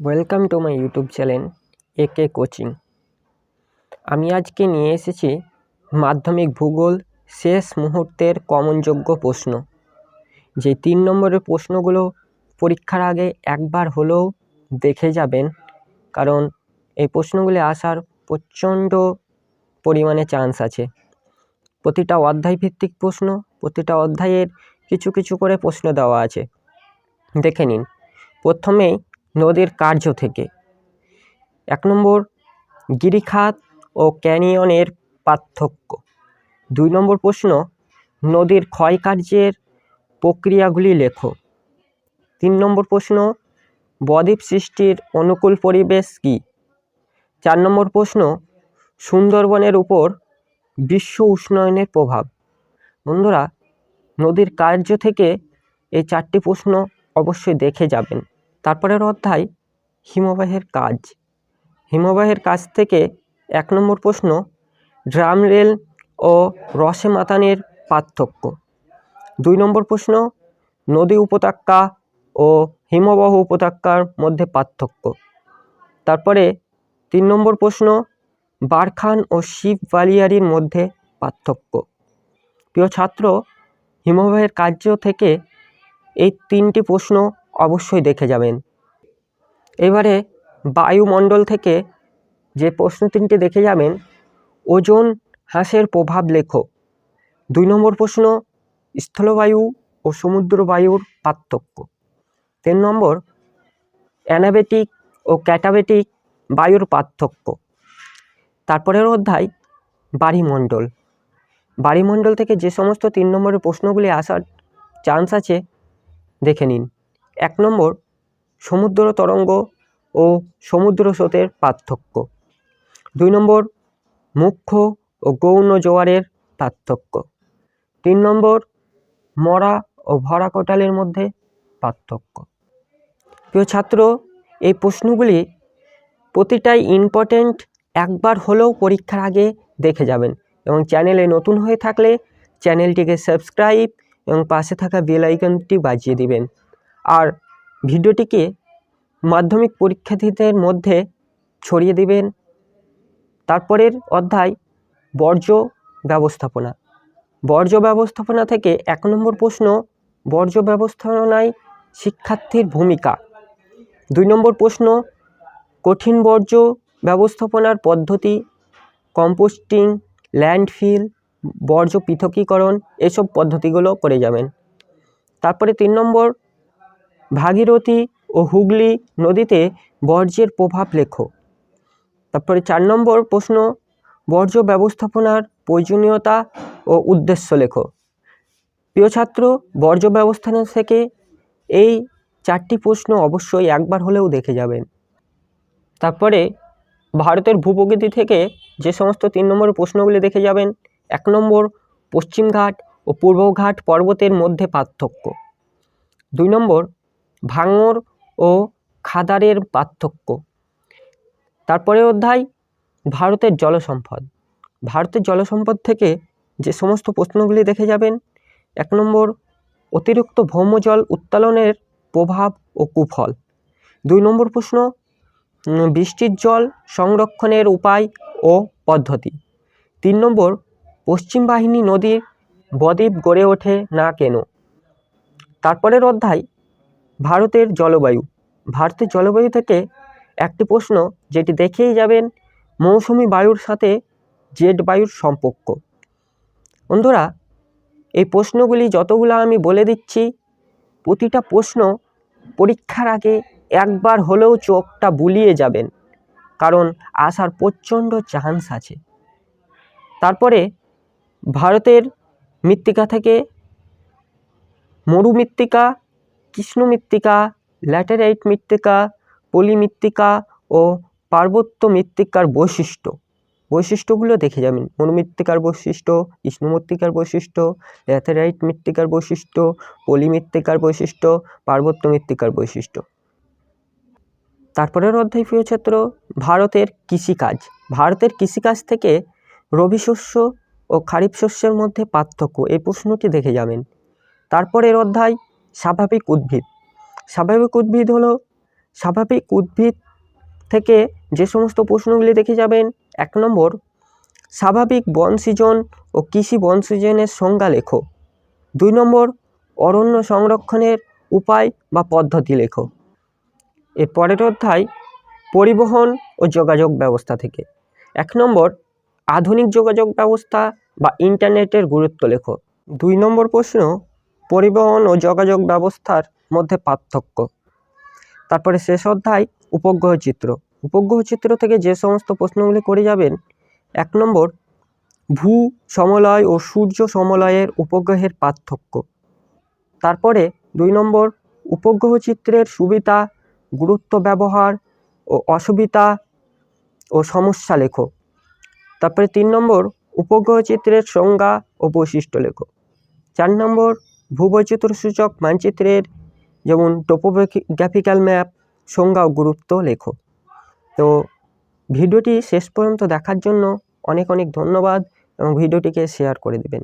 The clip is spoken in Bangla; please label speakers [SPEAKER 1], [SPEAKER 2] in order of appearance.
[SPEAKER 1] Welcome to my YouTube channel AK coaching আমি আজকে নিয়ে এসেছি মাধ্যমিক ভূগোল শেষ মুহূর্তের কমনযোগ্য প্রশ্ন। যে তিন নম্বরের প্রশ্নগুলো পরীক্ষার আগে একবার হলেও দেখে যাবেন, কারণ এই প্রশ্নগুলি আসার প্রচণ্ড পরিমাণে চান্স আছে। প্রতিটা অধ্যায় ভিত্তিক প্রশ্ন, প্রতিটা অধ্যায়ের কিছু কিছু করে প্রশ্ন দেওয়া আছে। দেখে নিন। প্রথমেই নদীর কার্য থেকে। এক নম্বর, গিরিখাত ও ক্যানিয়নের পার্থক্য। দুই নম্বর প্রশ্ন, নদীর ক্ষয়কার্যের প্রক্রিয়াগুলি লেখো। তিন নম্বর প্রশ্ন, বদ্বীপ সৃষ্টির অনুকূল পরিবেশ কি? চার নম্বর প্রশ্ন, সুন্দরবনের উপর বিশ্ব উষ্ণায়নের প্রভাব। বন্ধুরা, নদীর কার্য থেকে এই চারটি প্রশ্ন অবশ্যই দেখে যাবেন। তারপরের অধ্যায় হিমবাহের কাজ। হিমবাহের কাজ থেকে এক নম্বর প্রশ্ন, ড্রাম রেল ও রসে মাতানের পার্থক্য। দুই নম্বর প্রশ্ন, নদী উপত্যকা ও হিমবাহ উপত্যকার মধ্যে পার্থক্য। তারপরে তিন নম্বর প্রশ্ন, বারখান ও শিব বালিয়ারির মধ্যে পার্থক্য। প্রিয় ছাত্র, হিমবাহের কার্য থেকে এই তিনটি প্রশ্ন অবশ্যই দেখে যাবেন। এবারে বায়ুমণ্ডল থেকে যে প্রশ্ন তিনটি দেখে যাবেন, ওজন হ্রাসের প্রভাব লেখো। দুই নম্বর প্রশ্ন, স্থলবায়ু ও সমুদ্রবায়ুর পার্থক্য। তিন নম্বর, অ্যানাবেটিক ও ক্যাটাবেটিক বায়ুর পার্থক্য। তারপরের অধ্যায়, বাড়িমণ্ডল। বাড়িমণ্ডল থেকে যে সমস্ত তিন নম্বরের প্রশ্নগুলি আসার চান্স আছে, দেখে নিন। এক নম্বর, সমুদ্র তরঙ্গ ও সমুদ্র স্রোতের পার্থক্য। দুই নম্বর, মুখ্য ও গৌণ জোয়ারের পার্থক্য। তিন নম্বর, মরা ও ভরা কোটালের মধ্যে পার্থক্য। প্রিয় ছাত্র, এই প্রশ্নগুলি প্রতিটাই ইম্পর্ট্যান্ট একবার হলেও পরীক্ষার আগে দেখে যাবেন এবং চ্যানেলে নতুন হয়ে থাকলে চ্যানেলটিকে সাবস্ক্রাইব এবং পাশে থাকা বেল আইকনটি বাজিয়ে দিবেন। আর ভিডিওটিকে মাধ্যমিক পরীক্ষার্থীদের মধ্যে ছড়িয়ে দিবেন। তারপরের অধ্যায়, বর্জ্য ব্যবস্থাপনা। বর্জ্য ব্যবস্থাপনা থেকে এক নম্বর প্রশ্ন, বর্জ্য ব্যবস্থাপনায় শিক্ষার্থীর ভূমিকা। দুই নম্বর প্রশ্ন, কঠিন বর্জ্য ব্যবস্থাপনার পদ্ধতি, কম্পোস্টিং, ল্যান্ডফিল, বর্জ্য পৃথকীকরণ, এসব পদ্ধতিগুলো করে যাবেন। তারপরে তিন নম্বর ভাগীরথী ও হুগলি নদীতে বর্জ্যের প্রভাব লেখো। তারপরে চার নম্বর প্রশ্ন, বর্জ্য ব্যবস্থাপনার প্রয়োজনীয়তা ও উদ্দেশ্য লেখো। প্রিয় ছাত্র, বর্জ্য ব্যবস্থাপনা থেকে এই চারটি প্রশ্ন অবশ্যই একবার হলেও দেখে যাবেন তারপরে ভারতের ভূপ্রকৃতি থেকে যে সমস্ত তিন নম্বর প্রশ্নগুলি দেখে যাবেন, এক নম্বর পশ্চিমঘাট ও পূর্বঘাট পর্বতের মধ্যে পার্থক্য। দুই নম্বর ভাঙর ও খাদারের পার্থক্য। তারপরে অধ্যায়, ভারতের জলসম্পদ। ভারতের জলসম্পদ থেকে যে সমস্ত প্রশ্নগুলি দেখে যাবেন, এক নম্বর, অতিরিক্ত ভৌমজল উত্তোলনের প্রভাব ও কুফল। দুই নম্বর প্রশ্ন বৃষ্টির জল সংরক্ষণের উপায় ও পদ্ধতি। তিন নম্বর, পশ্চিম বাহিনী নদীর বদ্বীপ গড়ে ওঠে না কেন? তারপরের অধ্যায় ভারতের জলবায়ু। ভারতের জলবায়ু থেকে একটি প্রশ্ন, যেটি দেখেই যাবেন, মৌসুমি বায়ুর সাথে জেট বায়ুর সম্পর্ক। বন্ধুরা, এই প্রশ্নগুলি যতগুলো আমি বলে দিচ্ছি, প্রতিটা প্রশ্ন পরীক্ষার আগে একবার হলেও চোখটা বুলিয়ে যাবেন, কারণ আসার প্রচণ্ড চান্স আছে। তারপরে, ভারতের মৃত্তিকা থেকে মরুমৃত্তিকা কৃষ্ণ মৃত্তিকা ল্যাটেরাইট মৃত্তিকা পলি মৃত্তিকা ও পার্বত্য মৃত্তিকার বৈশিষ্ট্য। বৈশিষ্ট্যগুলো দেখে যাবেন। মরুমৃত্তিকার বৈশিষ্ট্য কৃষ্ণ মৃত্তিকার বৈশিষ্ট্য, ল্যাটেরাইট মৃত্তিকার বৈশিষ্ট্য পলি মৃত্তিকার বৈশিষ্ট্য, পার্বত্য মৃত্তিকার বৈশিষ্ট্য। তারপরের অধ্যায় প্রিয় ছাত্র ভারতের কৃষিকাজ। ভারতের কৃষিকাজ থেকে রবি শস্য ও খারিফ শস্যের মধ্যে পার্থক্য, এই প্রশ্নটি দেখে যাবেন। তারপরের অধ্যায় স্বাভাবিক উদ্ভিদ। স্বাভাবিক উদ্ভিদ হলো, স্বাভাবিক উদ্ভিদ থেকে যে সমস্ত প্রশ্নগুলি দেখে যাবেন, এক নম্বর, স্বাভাবিক বন সৃজন ও কৃষি বন সৃজনের সংজ্ঞা লেখো। দুই নম্বর, অরণ্য সংরক্ষণের উপায় বা পদ্ধতি লেখো। এর পরের অধ্যায়, পরিবহন ও যোগাযোগ ব্যবস্থা থেকে। এক নম্বর, আধুনিক যোগাযোগ ব্যবস্থা বা ইন্টারনেটের গুরুত্ব লেখো। দুই নম্বর প্রশ্ন পরিবহন ও যোগাযোগ ব্যবস্থার মধ্যে পার্থক্য। তারপরে শেষ অধ্যায়, উপগ্রহ চিত্র। উপগ্রহ চিত্র থেকে যে সমস্ত প্রশ্নগুলি করে যাবেন, এক নম্বর, ভূ সমলয় ও সূর্য সমলয়ের উপগ্রহের পার্থক্য। তারপরে দুই নম্বর, উপগ্রহ চিত্রের সুবিধা, গুরুত্ব, ব্যবহার ও অসুবিধা ও সমস্যা লেখো। তারপরে তিন নম্বর, উপগ্রহ চিত্রের সংজ্ঞা ও বৈশিষ্ট্য লেখো। চার নম্বর ভূবৈচিত্র্যসূচক মানচিত্রের যেমন টোপোগ্রাফিক্যাল ম্যাপ সংজ্ঞা ও গুরুত্ব লেখো তো ভিডিওটি শেষ পর্যন্ত দেখার জন্য অনেক অনেক ধন্যবাদ এবং ভিডিওটিকে শেয়ার করে দেবেন।